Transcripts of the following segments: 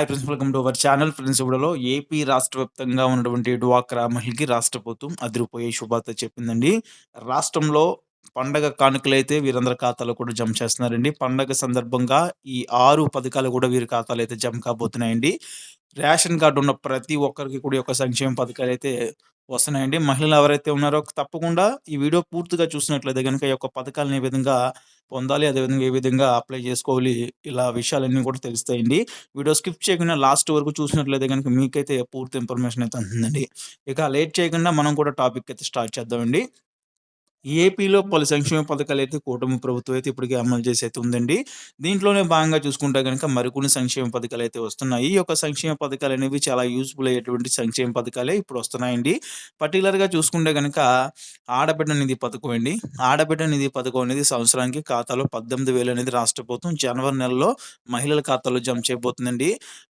Hi friends welcome to our channel friends ఇప్పుడులో AP రాష్ట్ర వ్యాప్తంగా ఉన్నటువంటి డ్వాక్రా మహిళకి రాష్ట్ర ప్రభుత్వం అదిరిపోయే శుభార్త చెప్పిందండి. రాష్ట్రంలో పండగ కానుకలైతే వీరందరి ఖాతాలో కూడా జమ చేస్తున్నారండి. పండగ సందర్భంగా ఈ ఆరు పథకాలు కూడా వీరి ఖాతాలో అయితే జమ కాబోతున్నాయండి. రేషన్ కార్డు ఉన్న ప్రతి ఒక్కరికి కూడా ఒక సంక్షేమ పథకాలు అయితే వస్తున్నాయండి. మహిళలు ఎవరైతే ఉన్నారో తప్పకుండా ఈ వీడియో పూర్తిగా చూసినట్లయితే కనుక ఈ యొక్క పథకాలను ఏ విధంగా పొందాలి అదేవిధంగా ఏ విధంగా అప్లై చేసుకోవాలి ఇలా విషయాలన్నీ కూడా తెలుస్తాయండి. వీడియో స్కిప్ చేయకుండా లాస్ట్ వరకు చూసినట్లయితే కనుక మీకైతే పూర్తి ఇన్ఫర్మేషన్ అయితే అందుతుందండి ఇక లేట్ చేయకుండా మనం కూడా టాపిక్ అయితే స్టార్ట్ చేద్దామండి. ఏపీలో పలు సంక్షేమ పథకాలు అయితే కూటమి ప్రభుత్వం అయితే ఇప్పటికే అమలు చేసి అయితే ఉందండి. దీంట్లోనే భాగంగా చూసుకుంటే కనుక మరికొన్ని సంక్షేమ పథకాలు అయితే వస్తున్నాయి. ఈ యొక్క సంక్షేమ పథకాలు అనేవి చాలా యూస్ఫుల్ అయ్యేటువంటి సంక్షేమ పథకాలే ఇప్పుడు వస్తున్నాయండి. పర్టికులర్గా చూసుకుంటే కనుక ఆడబిడ్డ నిధి పథకం అండి. ఆడబిడ్డ నిధి పథకం అనేది సంవత్సరానికి ఖాతాలో పద్దెనిమిది వేలు అనేది రాష్ట్ర ప్రభుత్వం జనవరి నెలలో మహిళల ఖాతాలో జమ చేయబోతుందండి.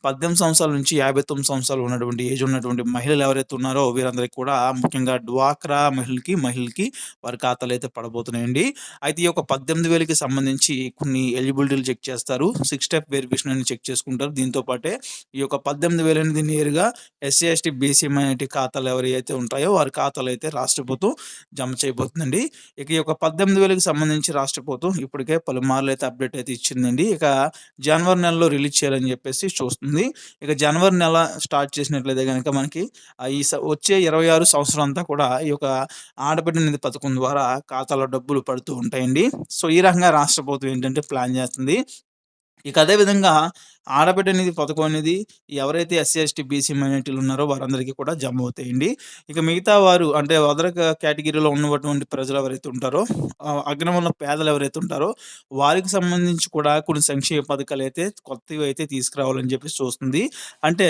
పద్దెనిమిది సంవత్సరాల నుంచి యాభై తొమ్మిది సంవత్సరాలు ఉన్నటువంటి ఏజ్ ఉన్నటువంటి మహిళలు ఎవరైతే ఉన్నారో వీరందరికీ కూడా ముఖ్యంగా డ్వాక్రా మహిళకి మహిళకి వారి వారి ఖాతాలు అయితే పడబోతున్నాయండి. అయితే ఈ యొక్క పద్దెనిమిది వేలకి సంబంధించి కొన్ని ఎలిజిబిలిటీలు చెక్ చేస్తారు. సిక్స్ స్టెప్ వెరిఫికేషన్ అని చెక్ చేసుకుంటారు. దీంతో పాటే ఈ యొక్క పద్దెనిమిది వేలు అనేది నేరుగా ఎస్సీ ఎస్టీ బీసీ మైనార్టీ ఖాతాలు ఎవరైతే ఉంటాయో వారి ఖాతాలు అయితే రాష్ట్ర ప్రభుత్వం జమ చేయబోతుందండి. ఇక ఈ యొక్క పద్దెనిమిది వేలకు సంబంధించి రాష్ట్ర ప్రభుత్వం ఇప్పటికే పలుమార్లు అయితే అప్డేట్ అయితే ఇచ్చిందండి. ఇక జనవరి నెలలో రిలీజ్ చేయాలని చెప్పేసి చూస్తుంది. ఇక జనవరి నెల స్టార్ట్ చేసినట్లయితే కనుక మనకి ఈ వచ్చే ఇరవై ఆరు సంవత్సరం అంతా కూడా ఈ యొక్క ఆడబిడ్డ నిధి పథకం ద్వారా ద్వారా ఖాతాలో డబ్బులు పడుతూ ఉంటాయండి. సో ఈ రకంగా రాష్ట్ర ప్రభుత్వం ఏంటంటే ప్లాన్ చేస్తుంది. ఇక అదేవిధంగా ఆడబిడ్డ నిధి పథకం అనేది ఎవరైతే ఎస్సీ ఎస్టీ బీసీ మైనార్టీలు ఉన్నారో వారందరికీ కూడా జమ అవుతాయండి. ఇక మిగతా వారు అంటే అదర్ కేటగిరీలో ఉన్నటువంటి ప్రజలు ఎవరైతే ఉంటారో అగ్రమంలో పేదలు ఎవరైతే ఉంటారో వారికి సంబంధించి కూడా కొన్ని సంక్షేమ పథకాలు అయితే కొత్తవి అయితే తీసుకురావాలని చెప్పి చూస్తుంది. అంటే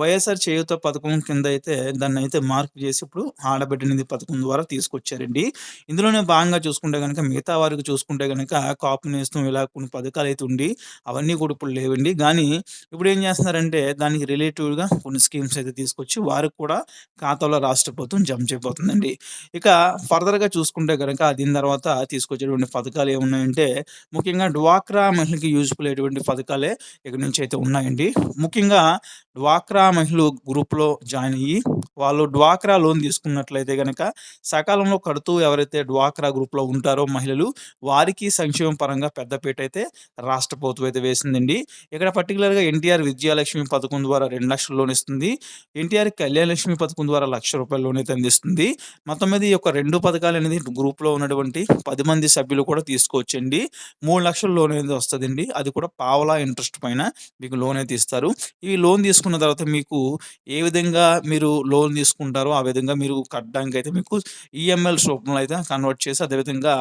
వైఎస్ఆర్ చేయుత పథకం కింద అయితే దాన్ని అయితే మార్పు చేసి ఇప్పుడు ఆడబిడ్డ నిధి పథకం ద్వారా తీసుకొచ్చారండి. ఇందులోనే భాగంగా చూసుకుంటే కనుక మిగతా వారికి చూసుకుంటే కనుక కాపు నేస్తం ఇలా కొన్ని పథకాలు అయితే ఉండి అవన్నీ కూడా ఇప్పుడు లేవండి. కానీ ఇప్పుడు ఏం చేస్తున్నారంటే దానికి రిలేటివ్గా కొన్ని స్కీమ్స్ అయితే తీసుకొచ్చి వారికి కూడా ఖాతాలో రాష్ట్ర ప్రభుత్వం జమ చేయబోతుందండి. ఇక ఫర్దర్గా చూసుకుంటే కనుక దీని తర్వాత తీసుకొచ్చేటువంటి పథకాలు ఏమున్నాయంటే ముఖ్యంగా డ్వాక్రా మహిళకి యూజ్ఫుల్ అయ్యేటువంటి పథకాలే ఇక్కడ నుంచి అయితే ఉన్నాయండి. ముఖ్యంగా డ్వాక్రా మహిళలు గ్రూప్లో జాయిన్ అయ్యి వాళ్ళు డ్వాక్రా లోన్ తీసుకున్నట్లయితే కనుక సకాలంలో కడుతూ ఎవరైతే డ్వాక్రా గ్రూప్లో ఉంటారో మహిళలు వారికి సంక్షేమ పరంగా పెద్దపీట అయితే రాష్ట్ర ప్రభుత్వం అయితే వేసిందండి. ఇక్కడ పర్టికులర్గా ఎన్టీఆర్ విద్యాలక్ష్మి పథకం ద్వారా రెండు లక్షల లోన్ ఇస్తుంది. ఎన్టీఆర్ కళ్యాణ లక్ష్మి పథకం ద్వారా లక్ష రూపాయల లోన్ అయితే అందిస్తుంది. మొత్తం మీద ఈ యొక్క రెండు పథకాలు అనేది గ్రూప్లో ఉన్నటువంటి పది మంది సభ్యులు కూడా తీసుకోవచ్చండి. మూడు లక్షల లోన్ అనేది వస్తుందండి. అది కూడా పావలా ఇంట్రెస్ట్ పైన మీకు లోన్ అయితే ఇస్తారు. ఈ లోన్ తీసుకున్న తర్వాత మీకు ఏ విధంగా మీరు లోన్ తీసుకుంటారో ఆ విధంగా మీరు కట్టడానికి అయితే మీకు ఈఎంఎల్ రూపంలో అయితే కన్వర్ట్ చేసి అదేవిధంగా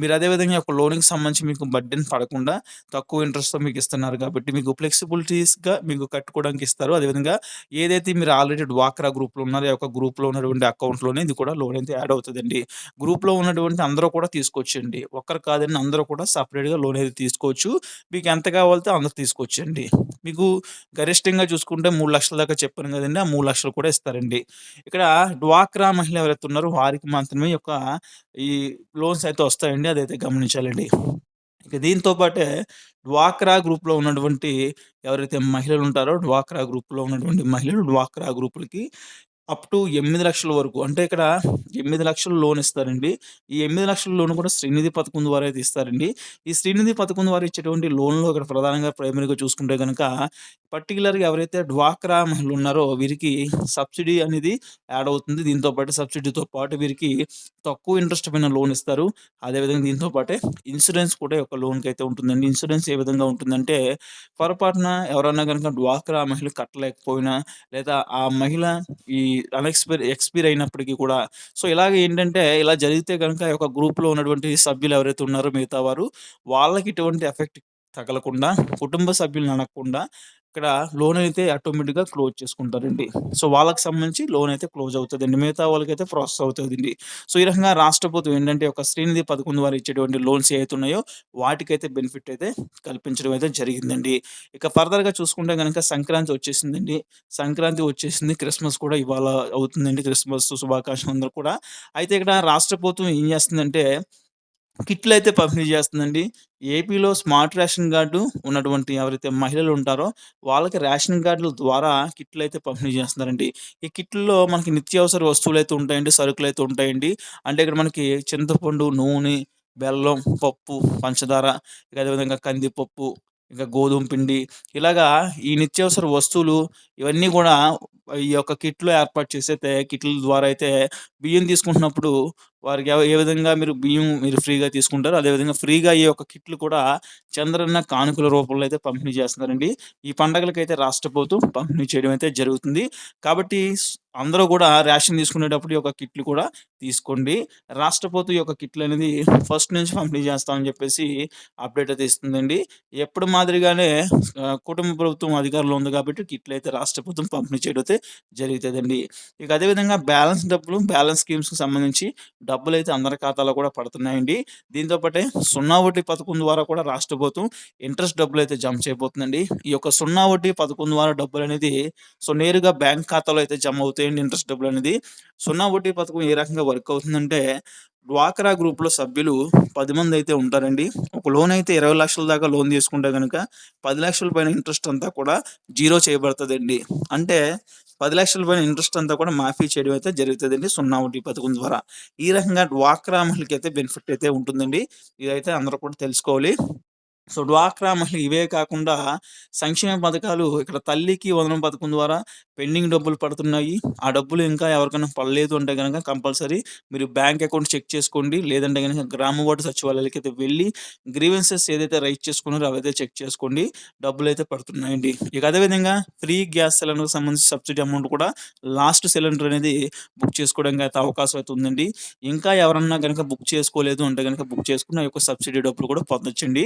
మీరు అదేవిధంగా ఒక లోన్కి సంబంధించి మీకు బడ్డెన్ పడకుండా తక్కువ ఇంట్రెస్ట్తో మీకు ఇస్తున్నారు కాబట్టి మీకు ఫ్లెక్సిబిలిటీస్గా మీకు కట్టుకోవడానికి ఇస్తారు. అదేవిధంగా ఏదైతే మీరు ఆల్రెడీ డ్వాక్రా గ్రూప్లో ఉన్నారో ఆ యొక్క గ్రూప్లో ఉన్నటువంటి అకౌంట్లోనే ఇది కూడా లోన్ అయితే యాడ్ అవుతుందండి. గ్రూప్లో ఉన్నటువంటి అందరూ కూడా తీసుకొచ్చండి ఒక్కరు కాదండి అందరూ కూడా సపరేట్గా లోన్ అయితే తీసుకోవచ్చు. మీకు ఎంత కావాలితే అందరు తీసుకొచ్చండి మీకు గరిష్టంగా చూసుకుంటే మూడు లక్షల దాకా చెప్పాను కదండి. ఆ మూడు లక్షలు కూడా ఇస్తారండి. ఇక్కడ డ్వాక్రా మహిళ ఎవరైతే ఉన్నారో వారికి మాత్రమే యొక్క ఈ లోన్స్ అయితే వస్తాయండి. అదైతే గమనించాలండి. ఇక దీంతో పాటే డ్వాక్రా గ్రూప్‌లో ఉన్నటువంటి ఎవరైతే మహిళలు ఉంటారో డ్వాక్రా గ్రూప్‌లో ఉన్నటువంటి మహిళలు డ్వాక్రా గ్రూపులకి అప్ టు ఎనిమిది లక్షల వరకు. అంటే ఇక్కడ ఎనిమిది లక్షలు లోన్ ఇస్తారండి. ఈ ఎనిమిది లక్షల లోన్ కూడా శ్రీనిధి పథకం ద్వారా అయితే ఇస్తారండి. ఈ శ్రీనిధి పథకం ద్వారా ఇచ్చేటువంటి లోన్లు ఇక్కడ ప్రధానంగా ప్రైమరీగా చూసుకుంటే కనుక పర్టికులర్గా ఎవరైతే డ్వాక్రా మహిళలు ఉన్నారో వీరికి సబ్సిడీ అనేది యాడ్ అవుతుంది. దీంతో పాటు సబ్సిడీతో పాటు వీరికి తక్కువ ఇంట్రెస్ట్ పైన లోన్ ఇస్తారు. అదేవిధంగా దీంతో పాటే ఇన్సూరెన్స్ కూడా ఒక లోన్కి అయితే ఉంటుందండి. ఇన్సూరెన్స్ ఏ విధంగా ఉంటుందంటే పొరపాటున ఎవరన్నా కనుక డ్వాక్రా మహిళ కట్టలేకపోయినా లేదా ఆ మహిళ ఈ అన్ఎక్స్పైర్ ఎక్స్పైర్ అయినప్పటికీ కూడా సో ఇలాగ ఏంటంటే ఇలా జరిగితే కనుక ఒక గ్రూప్లో ఉన్నటువంటి సభ్యులు ఎవరైతే ఉన్నారో మిగతా వారు వాళ్ళకి ఇటువంటి ఎఫెక్ట్ తగలకుండా కుటుంబ సభ్యులను అనకుండా ఇక్కడ లోన్ అయితే ఆటోమేటిక్‌గా క్లోజ్ చేసుకుంటారండి. సో, వాళ్ళకి సంబంధించి లోన్ అయితే క్లోజ్ అవుతుందండి. మిగతా వాళ్ళకైతే ప్రాసెస్ అవుతుందండి. సో, ఈ రకంగా రాష్ట్ర ప్రభుత్వం ఏంటంటే ఒక శ్రీనిధి పదకొండు వారు ఇచ్చేటువంటి లోన్స్ ఏవైతే ఉన్నాయో వాటికైతే బెనిఫిట్ అయితే కల్పించడం అయితే జరిగిందండి. ఇక ఫర్దర్‌గా చూసుకుంటే కనుక సంక్రాంతి వచ్చేసిందండి. సంక్రాంతి వచ్చేసింది. క్రిస్మస్ కూడా ఇవాళ అవుతుందండి. క్రిస్మస్ శుభాకాంక్షలు అందరూ కూడా. అయితే ఇక్కడ రాష్ట్ర ప్రభుత్వం ఏం చేస్తుందంటే కిట్లు అయితే పంపిణీ చేస్తుందండి. ఏపీలో స్మార్ట్ రేషన్ కార్డు ఉన్నటువంటి ఎవరైతే మహిళలు ఉంటారో, వాళ్ళకి రేషన్ కార్డుల ద్వారా కిట్లు అయితే పంపిణీ చేస్తున్నారండి. ఈ కిట్లలో మనకి నిత్యావసర అయితే ఉంటాయండి. సరుకులైతే ఉంటాయండి. అంటే ఇక్కడ మనకి చింతపండు, నూనె, బెల్లం, పప్పు, పంచదార, ఇక అదేవిధంగా కందిపప్పు, ఇంకా గోధుమ పిండి ఇలాగా ఈ నిత్యావసర వస్తువులు ఇవన్నీ కూడా ఈ యొక్క కిట్‌లో ఏర్పాటు చేసైతే కిట్‌ల ద్వారా అయితే బియ్యం తీసుకుంటున్నప్పుడు వారికి ఏ విధంగా మీరు బియ్యం మీరు ఫ్రీగా తీసుకుంటారో, అదేవిధంగా ఫ్రీగా ఈ యొక్క కిట్లు కూడా చంద్రన్న కానుకల రూపంలో అయితే పంపిణీ చేస్తున్నారండి. ఈ పండగలకైతే రాష్ట్ర ప్రభుత్వం పంపిణీ చేయడం అయితే జరుగుతుంది. కాబట్టి అందరూ కూడా రేషన్ తీసుకునేటప్పుడు ఈ యొక్క కిట్లు కూడా తీసుకోండి. రాష్ట్ర ప్రభుత్వం ఈ యొక్క కిట్లనేది ఫస్ట్ నుంచి పంపిణీ చేస్తామని చెప్పేసి అప్డేట్ అయితే ఇస్తుందండి. ఎప్పుడు మాదిరిగానే కుటుంబ ప్రభుత్వం అధికారంలో ఉంది కాబట్టి కిట్లు అయితే రాష్ట్ర ప్రభుత్వం పంపిణీ చేయడం అయితే జరుగుతుందండి ఇక అదే విధంగా బ్యాలెన్స్ డబ్బులు, బ్యాలెన్స్ స్కీమ్స్‌కి సంబంధించి డబ్బులు అయితే అందరి ఖాతాలో కూడా పడుతున్నాయండి. దీంతో పాటే సున్నా వడ్డీ పథకం ద్వారా కూడా రాష్ట్ర ప్రభుత్వం ఇంట్రెస్ట్ అయితే జమ చేయబోతుందండి. ఈ యొక్క సున్నా వడ్డీ పథకం ద్వారా డబ్బులనేది సో, నేరుగా బ్యాంక్ ఖాతాలో అయితే జమ అవుతాయండి ఇంట్రెస్ట్ డబ్బులు అనేది సున్నా వడ్డీ పథకం ఏ రకంగా వర్క్ అవుతుందంటే, డ్వాక్రా గ్రూప్‌లో సభ్యులు పదిమంది అయితే ఉంటారండి. ఒక లోన్ అయితే ఇరవై లక్షల దాకా లోన్ తీసుకుంటే కనుక పది లక్షల పైన ఇంట్రెస్ట్ అంతా కూడా జీరో చేయబడుతుందండి అంటే పది లక్షల పైన ఇంట్రెస్ట్ అంతా కూడా మాఫీ చేయడం అయితే జరుగుతుందండి సున్నా వడ్డీ పథకం ద్వారా. ఈ రకంగా డ్వాక్రా మహిళలకైతే బెనిఫిట్ అయితే ఉంటుందండి. ఇదైతే అందరూ కూడా తెలుసుకోవాలి. సో, డ్వాక్రా మహిళ ఇవే కాకుండా సంక్షేమ పథకాలు ఇక్కడ తల్లికి వదనం పథకం ద్వారా పెండింగ్ డబ్బులు పడుతున్నాయి. ఆ డబ్బులు ఇంకా ఎవరికైనా పడలేదు అంటే కనుక కంపల్సరీ మీరు బ్యాంక్ అకౌంట్ చెక్ చేసుకోండి. లేదంటే గనక గ్రామ వార్డు అయితే వెళ్ళి గ్రీవెన్సెస్ ఏదైతే రైజ్ చేసుకున్నారో అవైతే చెక్ చేసుకోండి. డబ్బులు అయితే పడుతున్నాయండి. ఇక అదే విధంగా ఫ్రీ గ్యాస్ సిలిండర్‌కి సంబంధించి సబ్సిడీ అమౌంట్ కూడా లాస్ట్ సిలిండర్ అనేది బుక్ చేసుకోవడానికి అయితే అవకాశం అయితే ఉందండి. ఇంకా ఎవరన్నా కనుక బుక్ చేసుకోలేదు అంటే కనుక బుక్ చేసుకుని ఆ యొక్క సబ్సిడీ డబ్బులు కూడా పొందొచ్చండి.